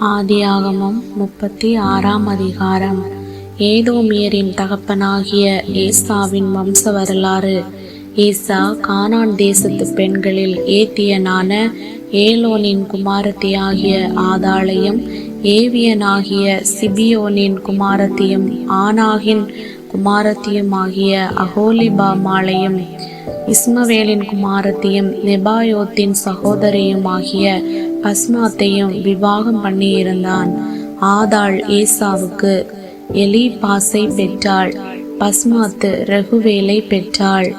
ஆதியாகமம் முப்பத்தி ஆறாம் அதிகாரம். ஏதோமியரின் தகப்பனாகிய ஏசாவின் வம்ச வரலாறு. ஏசா கானான் தேசத்து பெண்களில் ஏத்தியனான ஏலோனின் குமாரத்தியாகிய ஆதாளையும் ஏவியனாகிய சிபியோனின் குமாரத்தியும் ஆனாகின் குமாரத்தியுமாகிய அகோலிபாமாலையும் இஸ்மவேலின் குமாரத்தையும் நெபாயோத்தின் சகோதரியும் ஆகிய பஸ்மாத்தையும் விவாகம் பண்ணியிருந்தான். ஆதாள் ஏசாவுக்கு எலிபாஸை பெற்றாள். பஸ்மாத்து ரகுவேலை பெற்றாள்.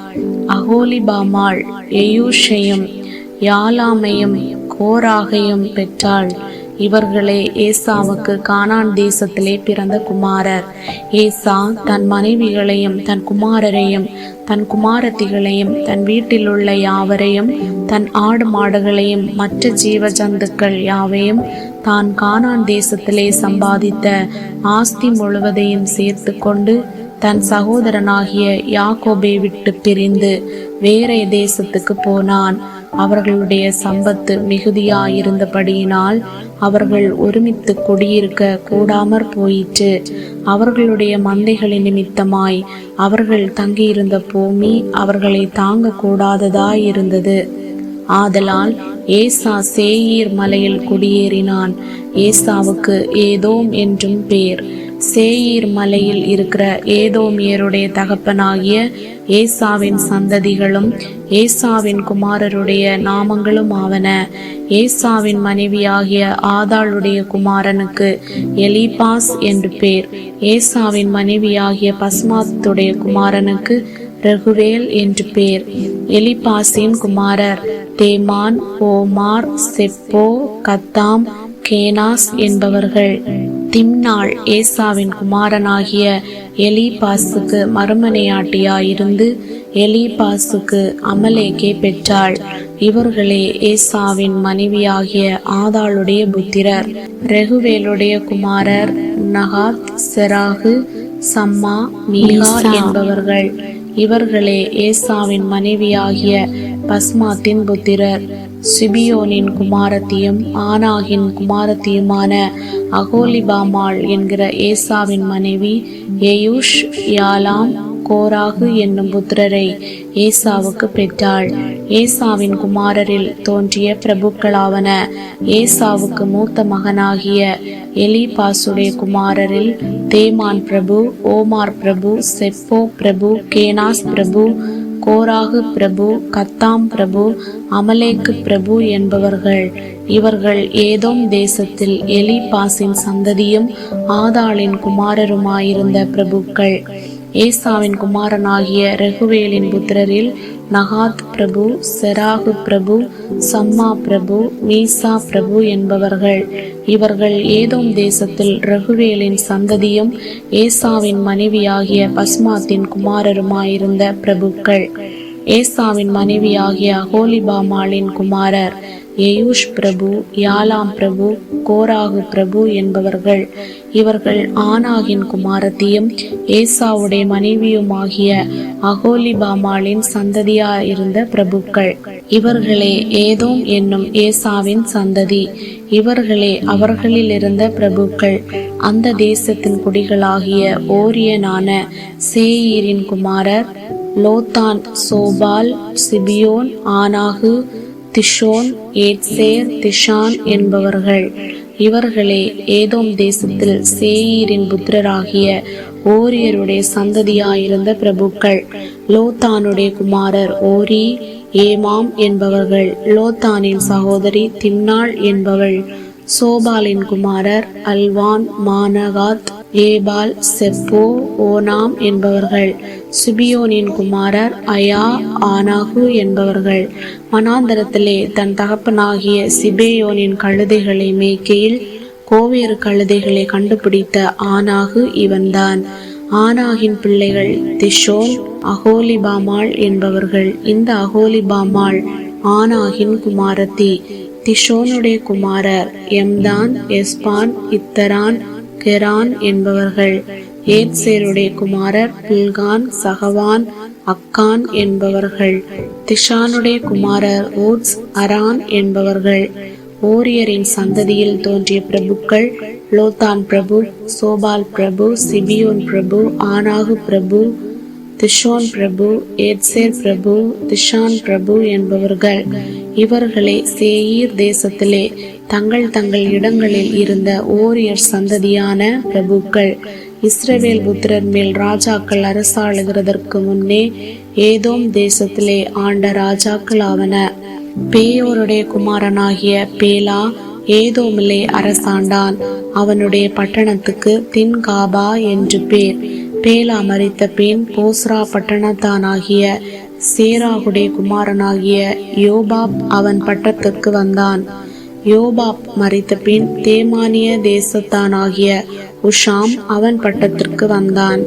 அகோலிபாமாள் எயூஷையும் யாலாமையும் கோராகையும் பெற்றாள். இவர்களே ஏசாவுக்கு கானான் தேசத்திலே பிறந்த குமாரர். ஏசா தன் மனைவிகளையும் தன் குமாரரையும் தன் குமாரத்திகளையும் தன் வீட்டிலுள்ள யாவரையும் தன் ஆடு மாடுகளையும் மற்ற ஜீவ ஜந்துக்கள் யாவையும் தான் கானான் தேசத்திலே சம்பாதித்த ஆஸ்தி முழுவதையும் சேர்த்து கொண்டு தன் சகோதரனாகிய யாக்கோபை விட்டு பிரிந்து வேற தேசத்துக்கு போனான். அவர்களுடைய சம்பத்து மிகுதியாயிருந்தபடியினால் அவர்கள் ஒருமித்து குடியிருக்க கூடாமற் போயிற்று. அவர்களுடைய மந்தைகளின் நிமித்தமாய் அவர்கள் தங்கியிருந்த பூமி அவர்களை தாங்க கூடாததாயிருந்தது ஆதலால் ஏசா சேயீர் மலையில் குடியேறினான். ஏசாவுக்கு ஏதோம் என்றும் பேர். சேயீர் மலையில் இருக்கிற ஏதோமியருடைய தகப்பனாகிய ஏசாவின் சந்ததிகளும் ஏசாவின் குமாரருடைய நாமங்களும் ஆவன. ஏசாவின் மனைவியாகிய ஆதாளுடைய குமாரனுக்கு எலிபாஸ் என்று பேர். ஏசாவின் மனைவியாகிய பஸ்மாத்துடைய குமாரனுக்கு ரகுவேல் என்று பேர். எலிபாசின் குமாரர் தேமான் ஓமார் செப்போ கத்தாம் கேனாஸ் என்பவர்கள். திம்னாள் ஏசாவின் குமாரனாகிய எலிபாசுக்கு மறுமனையாட்டியாயிருந்து எலிபாசுக்கு அமலேக்கே பெற்றாள். இவர்களே ஏசாவின் மனைவியாகிய ஆதாளுடைய புத்திரர். ரெகுவேலுடைய குமாரர் நகாத் செராகு சம்மா மீகா என்பவர்கள். இவர்களே ஏசாவின் மனைவியாகிய பஸ்மாத்தின் புத்திரர் சிபியோனின் குமாரத்தியும் ஆனாகின் குமாரத்தியுமான அகோலிபாமாள் என்கிற ஏசாவின் மனைவி எயூஷ் யாலாம் கோராகு என்னும் புத்திரரை ஏசாவுக்கு பெற்றாள். ஏசாவின் குமாரரில் தோன்றிய பிரபுக்களாவன ஏசாவுக்கு மூத்த மகனாகிய எலிபாசுடைய குமாரரில் தேமான் பிரபு ஓமார் பிரபு செப்போ பிரபு கேனாஸ் பிரபு கோராகு பிரபு கத்தாம் பிரபு அமலேக்கு பிரபு என்பவர்கள். இவர்கள் ஏதோம் தேசத்தில் எலிபாசின் சந்ததியும் ஆதாளின் குமாரருமாயிருந்த பிரபுக்கள். ஏசாவின் குமாரனாகிய ரகுவேலின் புத்திரரில் நகாத் பிரபு செராகு பிரபு சம்மா பிரபு மீசா பிரபு என்பவர்கள். இவர்கள் ஏதோம் தேசத்தில் ரகுவேலின் சந்ததியும் ஏசாவின் மனைவியாகிய பஸ்மாத்தின் குமாரருமாயிருந்த பிரபுக்கள். ஏசாவின் மனைவியாகிய அகோலிபாமாலின் குமாரர் எயூஷ் பிரபு யாலாம் பிரபு கோராகு பிரபு என்பவர்கள். இவர்கள் ஆனாகின் குமாரத்தியும் ஏசாவுடைய மனைவியுமாகிய அகோலிபாமாளின் சந்ததியாயிருந்த பிரபுக்கள். இவர்களே ஏதோம் என்னும் ஏசாவின் சந்ததி. இவர்களே அவர்களில் இருந்த பிரபுக்கள். அந்த தேசத்தின் குடிகளாகிய ஓரியனான சேயீரின் குமாரர் லோத்தான் சோபால் சிபியோன் ஆனாகு திஷோன் ஏட்சேர் திஷான் என்பவர்கள். இவர்களே ஏதோம் தேசத்தில் சேயீரின் புத்திரராகிய ஓரியருடைய சந்ததியாயிருந்த பிரபுக்கள். லோத்தானுடைய குமாரர் ஓரி ஏமாம் என்பவர்கள். லோத்தானின் சகோதரி திம்னாள் என்பவள். சோபாலின் குமாரர் Alvan Manahath Ebal Shepho Onam என்பவர்கள் சிபியோனின் குமாரர் அயா ஆனாகு என்பவர்கள். மனாந்தரத்திலே தன் தகப்பனாகிய சிபேயோனின் கழுதைகளை மேய்க்கையில் கோவேறு கழுதைகளை கண்டுபிடித்த ஆனாகு இவன்தான். ஆனாகின் பிள்ளைகள் திஷோன் அகோலிபாமாள் என்பவர்கள். இந்த அகோலிபாமாள் ஆனாகின் குமாரத்தி. திஷோனுடைய குமாரர் எம்தான் எஸ்பான் இத்தரான் கெரான் என்பவர்கள். ஏத்சேருடைய குமாரர் பில்கான் சகவான் அக்கான் என்பவர்கள். திஷானுடைய குமாரர் ஓட்ஸ் அரான் என்பவர்கள். ஓரியரின் சந்ததியில் தோன்றிய பிரபுக்கள் லோத்தான் பிரபு சோபால் பிரபு சிபியோன் பிரபு ஆனாகு பிரபு திஷோன் பிரபு ஏட்சேர் பிரபு திஷான் பிரபு என்பவர்கள். இவர்களே சேயீர் தேசத்திலே தங்கள் தங்கள் இடங்களில் இருந்த ஓரியர் சந்ததியான பிரபுக்கள் இஸ்ரவேல் புத்திரர் மேல் ராஜாக்கள் அரசாளுகிறதற்கு முன்னே ஏதோம் தேசத்திலே ஆண்ட ராஜாக்கள் ஆவன பேயோருடைய குமாரனாகிய பேலா ஏதோமிலே அரசாண்டான். அவனுடைய பட்டணத்துக்கு தின்காபா என்று பேர். பேலா மறித்த பின் போஸ்ரா பட்டணத்தானாகிய சேராகுடைய குமாரனாகிய யோபாப் அவன் பட்டத்துக்கு வந்தான். யோபாப் மறித்த பின் தேமானிய தேசத்தானாகிய உஷாம் அவன் பட்டத்திற்கு வந்தான்.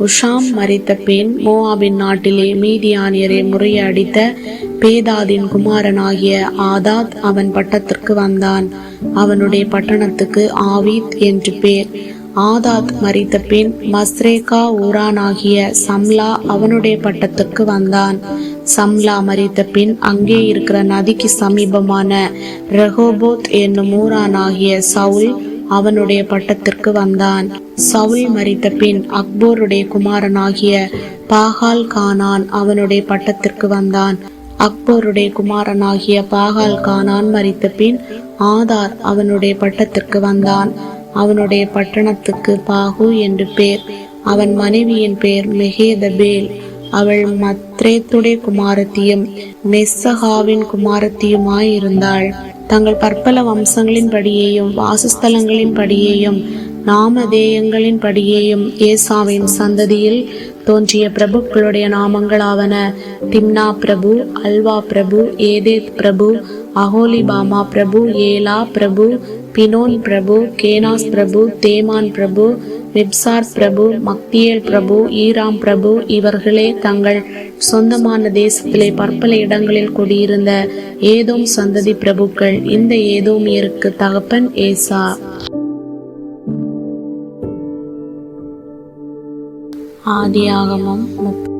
உஷாம் மறித்த பின் மோவாபின் நாட்டிலே மீதியானியரை முறையடித்த பேதாதின் குமாரனாகிய ஆதாத் அவன் பட்டத்திற்கு வந்தான். அவனுடைய பட்டணத்துக்கு ஆவித் என்று பேர். ஆதாத் மறித்த பின் மஸ்ரேகா ஊரானாகிய சம்லா அவனுடைய பட்டத்திற்கு வந்தான். சம்லா மறித்த பின் அங்கே இருக்கிற நதிக்கு சமீபமான ரெஹோபோத் என்னும் ஊரானாகிய சவுல் அவனுடைய பட்டத்திற்கு வந்தான். சவுல் மறித்த பின் அக்போருடைய குமாரனாகிய பாகால் கானான் அவனுடைய பட்டத்திற்கு வந்தான். அக்போருடைய குமாரனாகிய பாகால் கானான் மறித்த பின் ஆதார் அவனுடைய பட்டத்திற்கு வந்தான். அவனுடைய பட்டணத்துக்கு பாகு என்று பேர். அவன் மனைவியின் பேர் மெகேதபேல். அவள் மத்ரேத்துடைய குமாரத்தியும் மெஸ்ஸகாவின் குமாரத்தியுமாயிருந்தாள். தங்கள் பற்பல வம்சங்களின் படியேயும் வாசஸ்தலங்களின் படியேயும் நாமதேயங்களின் படியேயும் ஏசாவின் சந்ததியில் தோன்றிய பிரபுக்களுடைய நாமங்களாவன திம்னா பிரபு அல்வா பிரபு ஏதேத் பிரபு அகோலிபாமா பிரபு ஏலா பிரபு பினோன் பிரபு கேனாஸ் பிரபு தேமான் பிரபு வெப்சார் பிரபு மக்தியேல் பிரபு ஈராம் பிரபு இவர்களே தங்கள் சொந்தமான தேசத்திலே பற்பல இடங்களில் குடியிருந்த ஏதோம் சந்ததி பிரபுக்கள் இந்த ஏதோமியருக்கு தகப்பன் ஏசா. ஆதியாகமம் முப்பது